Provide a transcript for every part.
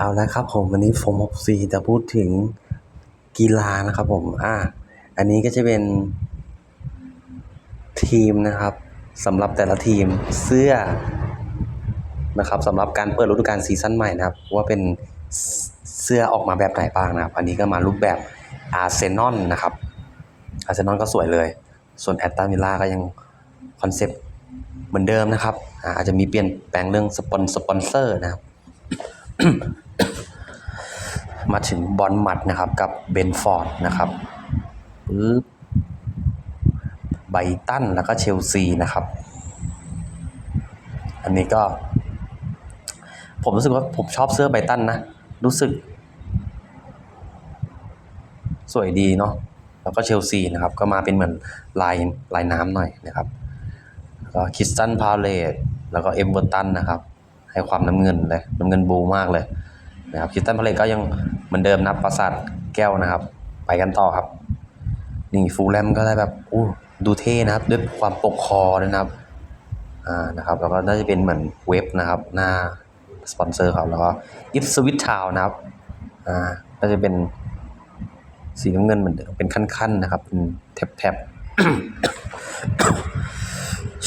เอาละครับผมวันนี้โฟมหกซีจะพูดถึงกีฬานะครับผมอ่าอันนี้ก็จะเป็นทีมนะครับสำหรับแต่ละทีมเสื้อนะครับสำหรับการเปิดฤดูกาลซีซั่นใหม่นะครับ ว่าเป็นเสื้อออกมาแบบไหนบ้างนะครับ อันนี้ก็มารูปแบบอาร์เซนอลนะครับอาร์เซนอลก็สวยเลย ส่วนแอตตามิลาก็ยังคอนเซปต์เหมือนเดิมนะครับอาอาจจะมีเปลี่ยนแปลงเรื่องสปอนสปอนเซอร์นะครับ มาถึงบอลมัดนะครับกับเบนฟอร์ดนะครับปึ๊บไบตันแล้วก็เชลซีนะครับ อันนี้ก็ ผมรู้สึกว่าผมชอบเสื้อไบตันนะ รู้สึก สวยดีเนาะแล้วก็เชลซีนะครับ ก็มาเป็นเหมือนลายลายน้ำหน่อยนะครับ แล้วก็คิสตันพาเลตแล้วก็เอมเบอร์ตันนะครับ ให้ความน้ำเงินเลย น้ำเงินบูมากเลย นะครับคิสตันพาเลตก็ยังเหมือนเดิมนะปราสาทแก้วนะครับ ไปกันต่อครับ นี่ฟูลแลมก็ได้แบบอู้ดูเท่นะครับ ด้วยความปกคอด้วยนะครับอ่านะครับ แล้วก็น่าจะเป็นเหมือนเว็บนะครับ หน้าสปอนเซอร์เขาแล้วก็อิฟสวิตทาวนะครับอ่าก็จะเป็นสีน้ำเงินเหมือนเดิมเป็นขั้นๆนะครับเป็นแถบๆ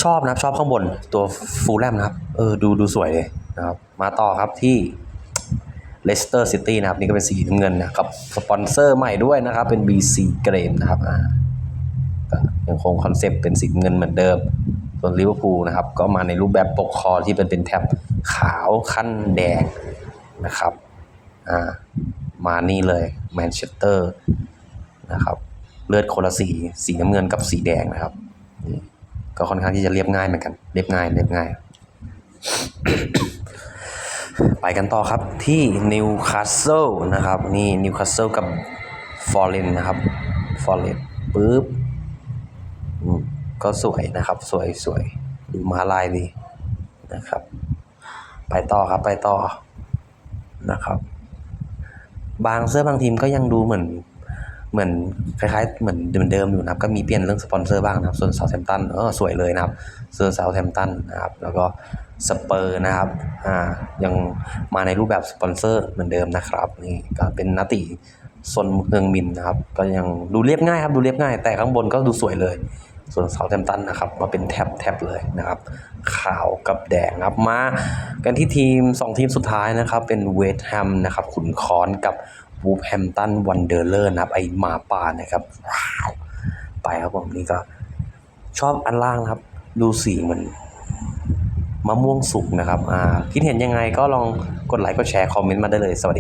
ชอบนะครับชอบข้างบนตัวฟูลแลมนะครับเออดูดูสวยเลยนะครับ มาต่อครับที่ เลสเตอร์ซิตี้นะครับนี่ก็เป็นสีน้ำเงินนะครับสปอนเซอร์ใหม่ด้วยนะครับ เป็น BC เกรมนะครับอ่ายังคงคอนเซปต์เป็นสีเงินเหมือนเดิม ส่วนลิเวอร์พูลนะครับ ก็มาในรูปแบบปกคอที่เป็นเป็นแท็บขาวขั้นแดงนะครับอ่ามานี่เลยแมนเชสเตอร์นะครับ เลือดคนละสีสีน้ำเงินกับสีแดงนะครับก็ค่อนข้างที่จะเรียบง่ายเหมือนกัน เรียบง่ายเรียบง่าย ไปกันต่อครับที่นิวคาสเซิลนะครับ นี่นิวคาสเซิลกับฟอร์เรนนะครับฟอร์เรนปึ๊บอืมก็สวยนะครับ สวยสวยดูมาลายดีนะครับ ไปต่อครับไปต่อนะครับ บางเสื้อบางทีมก็ยังดูเหมือนเหมือนคล้ายๆเหมือนเดิมอยู่นะครับ ก็มีเปลี่ยนเรื่องสปอนเซอร์บ้างนะครับ ส่วนเซาแ h มตันเออสวยเลยนะครับเสื้อเซาแ h มตันนะครับ แล้วก็ สเปอร์นะครับอ่ายังมาในรูปแบบสปอนเซอร์เหมือนเดิมนะครับนี่ก็เป็นนาติซนเมืองมินนะครับ ก็ยังดูเรียบง่ายครับดูเรียบง่าย แต่ข้างบนก็ดูสวยเลย ส่วนเซาแ h มตันนะครับ มาเป็นแท็บแท็บเลยนะครับ ขาวกับแดงครับมากันที่ทีม 2 ทีมสุดท้ายนะครับ เป็นเวสต์แฮมนะครับ ขุนคอนกับวูฟแฮมตันวันเดอร์เลอร์นะครับไอหมาป่านะครับว้าวไปครับผมนี่ก็ชอบอันล่างนะครับ ดูสีเหมือน มะม่วงสุกนะครับ อ่า คิดเห็นยังไงก็ลองกดไลค์ กดแชร์ คอมเมนต์มาได้เลย สวัสดีครับ